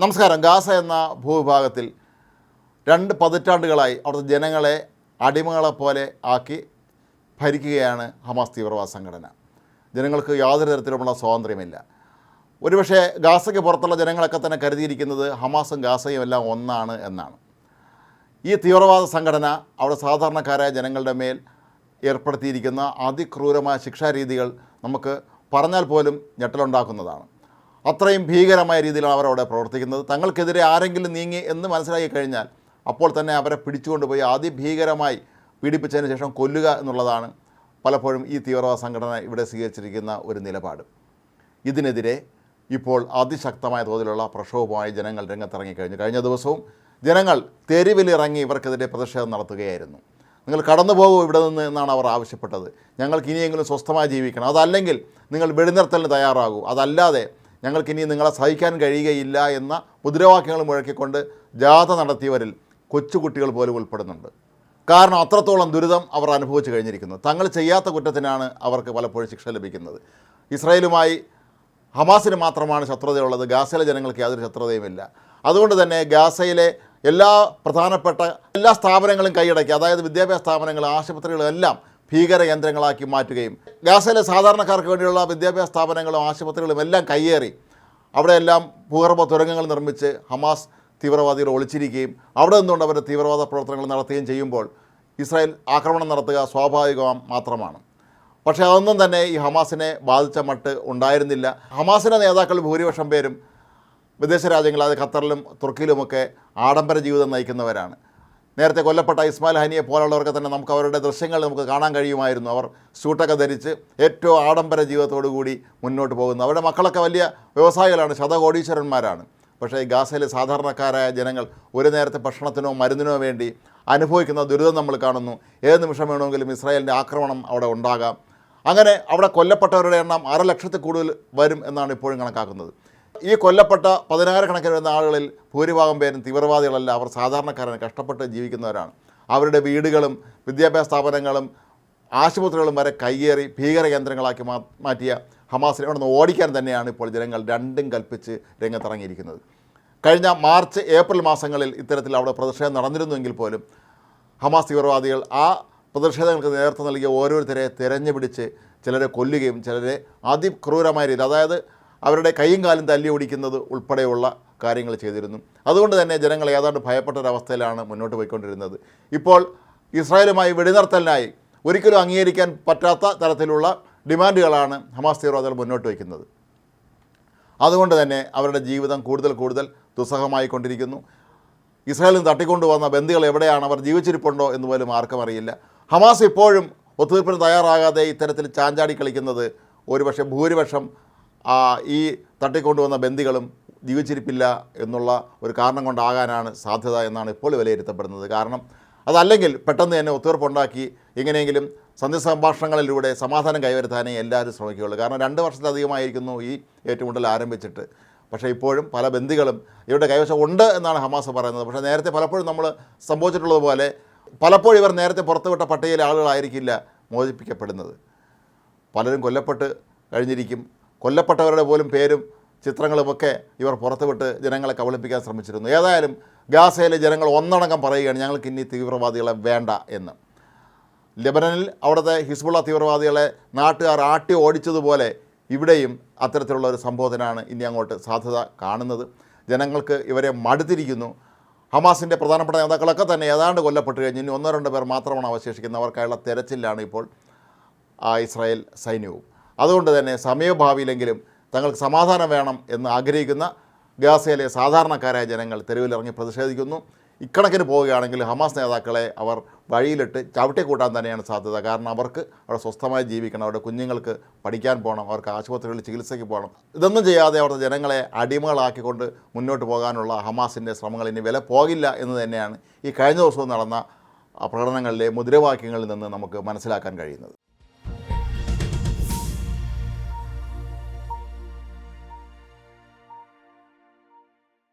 നമസ്കാരം. ഗാസ എന്ന ഭൂവിഭാഗത്തിൽ രണ്ട് പതിറ്റാണ്ടുകളായി അവിടുത്തെ ജനങ്ങളെ അടിമകളെ പോലെ ആക്കി ഭരിക്കുകയാണ് ഹമാസ് തീവ്രവാദ സംഘടന. ജനങ്ങൾക്ക് യാതൊരു തരത്തിലുമുള്ള സ്വാതന്ത്ര്യമില്ല. ഒരുപക്ഷെ ഗാസയ്ക്ക് പുറത്തുള്ള ജനങ്ങളൊക്കെ തന്നെ കരുതിയിരിക്കുന്നത് ഹമാസും ഗാസയും എല്ലാം ഒന്നാണ് എന്നാണ്. ഈ തീവ്രവാദ സംഘടന അവിടെ സാധാരണക്കാരായ ജനങ്ങളുടെ മേൽ ഏർപ്പെടുത്തിയിരിക്കുന്ന അതിക്രൂരമായ ശിക്ഷാരീതികൾ നമുക്ക് പറഞ്ഞാൽ പോലും ഞെട്ടലുണ്ടാക്കുന്നതാണ്. അത്രയും ഭീകരമായ രീതിയിലാണ് അവരവിടെ പ്രവർത്തിക്കുന്നത്. തങ്ങൾക്കെതിരെ ആരെങ്കിലും നീങ്ങി എന്ന് മനസ്സിലാക്കി കഴിഞ്ഞാൽ അപ്പോൾ തന്നെ അവരെ പിടിച്ചുകൊണ്ടുപോയി അതിഭീകരമായി പീഡിപ്പിച്ചതിന് ശേഷം കൊല്ലുക എന്നുള്ളതാണ് പലപ്പോഴും ഈ തീവ്രവാദ സംഘടന ഇവിടെ സ്വീകരിച്ചിരിക്കുന്ന ഒരു നിലപാട്. ഇതിനെതിരെ ഇപ്പോൾ അതിശക്തമായ തോതിലുള്ള പ്രക്ഷോഭമായി ജനങ്ങൾ രംഗത്തിറങ്ങിക്കഴിഞ്ഞു കഴിഞ്ഞ. ദിവസവും ജനങ്ങൾ തെരുവിലിറങ്ങി ഇവർക്കെതിരെ പ്രതിഷേധം നടത്തുകയായിരുന്നു. നിങ്ങൾ കടന്നു പോകുമോ ഇവിടെ നിന്ന് എന്നാണ് അവർ ആവശ്യപ്പെട്ടത്. ഞങ്ങൾക്ക് ഇനിയെങ്കിലും സ്വസ്ഥമായി ജീവിക്കണം. അതല്ലെങ്കിൽ നിങ്ങൾ വെടിനിർത്തലിന് തയ്യാറാകൂ. അതല്ലാതെ ഞങ്ങൾക്കിനി നിങ്ങളെ സഹിക്കാൻ കഴിയുകയില്ല എന്ന മുദ്രാവാക്യങ്ങൾ മുഴക്കിക്കൊണ്ട് ജാഥ നടത്തിയവരിൽ കൊച്ചുകുട്ടികൾ പോലും ഉൾപ്പെടുന്നുണ്ട്. കാരണം അത്രത്തോളം ദുരിതം അവർ അനുഭവിച്ചു കഴിഞ്ഞിരിക്കുന്നു. തങ്ങൾ ചെയ്യാത്ത കുറ്റത്തിനാണ് അവർക്ക് പലപ്പോഴും ശിക്ഷ ലഭിക്കുന്നത്. ഇസ്രായേലുമായി ഹമാസിന് മാത്രമാണ് ശത്രുതയുള്ളത്. ഗാസയിലെ ജനങ്ങൾക്ക് യാതൊരു ശത്രുതയുമില്ല. അതുകൊണ്ട് തന്നെ ഗാസയിലെ എല്ലാ പ്രധാനപ്പെട്ട എല്ലാ സ്ഥാപനങ്ങളും കൈയടക്കി അതായത് വിദ്യാഭ്യാസ സ്ഥാപനങ്ങൾ ആശുപത്രികളും എല്ലാം ഭീകര കേന്ദ്രങ്ങളാക്കി മാറ്റുകയും ഗാസയിലെ സാധാരണക്കാർക്ക് വേണ്ടിയുള്ള വിദ്യാഭ്യാസ സ്ഥാപനങ്ങളും ആശുപത്രികളും എല്ലാം കയ്യേറി അവിടെയെല്ലാം ഭൂഗർഭ തുരങ്കങ്ങൾ നിർമ്മിച്ച് ഹമാസ് തീവ്രവാദികൾ ഒളിച്ചിരിക്കുകയും അവിടെ നിന്നുകൊണ്ട് അവർ തീവ്രവാദ പ്രവർത്തനങ്ങൾ നടത്തുകയും ചെയ്യുമ്പോൾ ഇസ്രായേൽ ആക്രമണം നടത്തുക സ്വാഭാവികം മാത്രമാണ്. പക്ഷേ അതൊന്നും തന്നെ ഈ ഹമാസിനെ ബാധിച്ച മട്ട് ഉണ്ടായിരുന്നില്ല. ഹമാസിന്റെ നേതാക്കൾ ഭൂരിപക്ഷം പേരും വിദേശ രാജ്യങ്ങളായ ഖത്തറിലും തുർക്കിയിലുമൊക്കെ ആഡംബര ജീവിതം നയിക്കുന്നവരാണ്. നേരത്തെ കൊല്ലപ്പെട്ട ഇസ്മായിൽ ഹനിയെ പോലുള്ളവർക്ക് തന്നെ നമുക്ക് അവരുടെ ദൃശ്യങ്ങൾ നമുക്ക് കാണാൻ കഴിയുമായിരുന്നു. അവർ സ്യൂട്ടൊക്കെ ധരിച്ച് ഏറ്റവും ആഡംബര ജീവിതത്തോടു കൂടി മുന്നോട്ട് പോകുന്നു. അവരുടെ മക്കളൊക്കെ വലിയ വ്യവസായികളാണ് ശതകോടീശ്വരന്മാരാണ്. പക്ഷേ ഈ ഗാസയിലെ സാധാരണക്കാരായ ജനങ്ങൾ ഒരു നേരത്തെ ഭക്ഷണത്തിനോ മരുന്നിനോ വേണ്ടി അനുഭവിക്കുന്ന ദുരിതം നമ്മൾ കാണുന്നു. ഏത് നിമിഷം വേണമെങ്കിലും ഇസ്രായേലിന്റെ ആക്രമണം അവിടെ ഉണ്ടാകാം. അങ്ങനെ അവിടെ കൊല്ലപ്പെട്ടവരുടെ എണ്ണം അര ലക്ഷത്തിൽ കൂടുതൽ വരും എന്നാണ് ഇപ്പോഴും കണക്കാക്കുന്നത്. ഈ കൊല്ലപ്പെട്ട പതിനായിരക്കണക്കിന് വരുന്ന ആളുകളിൽ ഭൂരിഭാഗം പേരും തീവ്രവാദികളല്ല. അവർ സാധാരണക്കാരാണ് കഷ്ടപ്പെട്ട് ജീവിക്കുന്നവരാണ്. അവരുടെ വീടുകളും വിദ്യാഭ്യാസ സ്ഥാപനങ്ങളും ആശുപത്രികളും വരെ കയ്യേറി ഭീകര കേന്ദ്രങ്ങളാക്കി മാറ്റിയ ഹമാസിനെ അവിടെ നിന്ന് ഓടിക്കാൻ തന്നെയാണ് ഇപ്പോൾ ജനങ്ങൾ രണ്ടും കൽപ്പിച്ച് രംഗത്തിറങ്ങിയിരിക്കുന്നത്. കഴിഞ്ഞ മാർച്ച് ഏപ്രിൽ മാസങ്ങളിൽ ഇത്തരത്തിൽ അവിടെ പ്രതിഷേധം നടന്നിരുന്നുവെങ്കിൽ പോലും ഹമാസ് തീവ്രവാദികൾ ആ പ്രതിഷേധങ്ങൾക്ക് നേതൃത്വം നൽകിയ ഓരോരുത്തരെ തിരഞ്ഞു പിടിച്ച് ചിലരെ കൊല്ലുകയും ചിലരെ അതിക്രൂരമായ രീതിയിൽ അതായത് അവരുടെ കൈയും കാലും തല്ലി ഓടിക്കുന്നത് ഉൾപ്പെടെയുള്ള കാര്യങ്ങൾ ചെയ്തിരുന്നു. അതുകൊണ്ട് തന്നെ ജനങ്ങൾ ഏതാണ്ട് ഭയപ്പെട്ട ഒരവസ്ഥയിലാണ് മുന്നോട്ട് പോയിക്കൊണ്ടിരുന്നത്. ഇപ്പോൾ ഇസ്രായേലുമായി വെടിനിർത്തലിനായി ഒരിക്കലും അംഗീകരിക്കാൻ പറ്റാത്ത തരത്തിലുള്ള ഡിമാൻഡുകളാണ് ഹമാസ് തീവ്രവാദികൾ മുന്നോട്ട് വയ്ക്കുന്നത്. അതുകൊണ്ട് തന്നെ അവരുടെ ജീവിതം കൂടുതൽ കൂടുതൽ ദുസ്സഹമായിക്കൊണ്ടിരിക്കുന്നു. ഇസ്രായേലിൽ തട്ടിക്കൊണ്ടുവന്ന ബന്ദികൾ എവിടെയാണ്? അവർ ജീവിച്ചിരിപ്പുണ്ടോ എന്ന് പോലും ആർക്കും അറിയില്ല. ഹമാസ് ഇപ്പോഴും ഒത്തുതീർപ്പിന് തയ്യാറാകാതെ ഇത്തരത്തിൽ ചാഞ്ചാടി കളിക്കുന്നത് ഒരുപക്ഷെ ഭൂരിപക്ഷം ഈ തട്ടിക്കൊണ്ടുവന്ന ബന്ദികളും ജീവിച്ചിരിപ്പില്ല എന്നുള്ള ഒരു കാരണം കൊണ്ടാകാനാണ് സാധ്യത എന്നാണ് ഇപ്പോൾ വിലയിരുത്തപ്പെടുന്നത്. കാരണം അതല്ലെങ്കിൽ പെട്ടെന്ന് തന്നെ ഒത്തുതീർപ്പുണ്ടാക്കി എങ്ങനെയെങ്കിലും സന്ധി സംഭാഷണങ്ങളിലൂടെ സമാധാനം കൈവരുത്താനേ എല്ലാവരും ശ്രമിക്കുകയുള്ളൂ. കാരണം രണ്ട് വർഷത്തിലധികമായിരിക്കുന്നു ഈ ഏറ്റുമുട്ടൽ ആരംഭിച്ചിട്ട്. പക്ഷേ ഇപ്പോഴും പല ബന്ദികളും ഇവരുടെ കൈവശം ഉണ്ട് എന്നാണ് ഹമാസ് പറയുന്നത്. പക്ഷേ നേരത്തെ പലപ്പോഴും നമ്മൾ സംഭവിച്ചിട്ടുള്ളതുപോലെ പലപ്പോഴും ഇവർ നേരത്തെ പുറത്തുവിട്ട പട്ടികയിലെ ആളുകളായിരിക്കില്ല മോചിപ്പിക്കപ്പെടുന്നത്. പലരും കൊല്ലപ്പെട്ട് കഴിഞ്ഞിരിക്കും. കൊല്ലപ്പെട്ടവരുടെ പോലും പേരും ചിത്രങ്ങളുമൊക്കെ ഇവർ പുറത്തുവിട്ട് ജനങ്ങളെ കബളിപ്പിക്കാൻ ശ്രമിച്ചിരുന്നു. ഏതായാലും ഗാസയിലെ ജനങ്ങൾ ഒന്നടങ്കം പറയുകയാണ് ഞങ്ങൾക്ക് ഇനി തീവ്രവാദികളെ വേണ്ട എന്ന്. ലെബനനിൽ അവിടുത്തെ ഹിസ്ബുള്ള തീവ്രവാദികളെ നാട്ടുകാർ ആട്ടി ഓടിച്ചതുപോലെ ഇവിടെയും അത്തരത്തിലുള്ള ഒരു സംഭവത്തിനാണ് ഇനി അങ്ങോട്ട് സാധ്യത കാണുന്നത്. ജനങ്ങൾക്ക് ഇവരെ മടുത്തിരിക്കുന്നു. ഹമാസിന്റെ പ്രധാനപ്പെട്ട നേതാക്കളൊക്കെ തന്നെ ഏതാണ്ട് കൊല്ലപ്പെട്ട് കഴിഞ്ഞ്. ഇനി ഒന്നോ രണ്ടോ പേർ മാത്രമാണ് അവശേഷിക്കുന്നത്. അവർക്കായുള്ള തെരച്ചിലാണ് ഇപ്പോൾ ഇസ്രായേൽ സൈന്യവും. അതുകൊണ്ട് തന്നെ സമയഭാവിയിലെങ്കിലും തങ്ങൾക്ക് സമാധാനം വേണം എന്ന് ആഗ്രഹിക്കുന്ന ഗാസയിലെ സാധാരണക്കാരായ ജനങ്ങൾ തെരുവിലിറങ്ങി പ്രതിഷേധിക്കുന്നു. ഇക്കണക്കിന് പോവുകയാണെങ്കിൽ ഹമാസ് നേതാക്കളെ അവർ വഴിയിലിട്ട് ചവിട്ടി കൂട്ടാൻ തന്നെയാണ് സാധ്യത. കാരണം അവർക്ക് അവിടെ സ്വസ്ഥമായി ജീവിക്കണം അവരുടെ കുഞ്ഞുങ്ങൾക്ക് പഠിക്കാൻ പോകണം അവർക്ക് ആശുപത്രികളിൽ ചികിത്സയ്ക്ക് പോകണം. ഇതൊന്നും ചെയ്യാതെ അവരുടെ ജനങ്ങളെ അടിമകളാക്കിക്കൊണ്ട് മുന്നോട്ട് പോകാനുള്ള ഹമാസിന്റെ ശ്രമങ്ങൾ ഇനി വില പോകില്ല എന്ന് തന്നെയാണ് ഈ കഴിഞ്ഞ ദിവസവും നടന്ന പ്രകടനങ്ങളിലെ മുദ്രാവാക്യങ്ങളിൽ നിന്ന് നമുക്ക് മനസ്സിലാക്കാൻ കഴിയുന്നത്.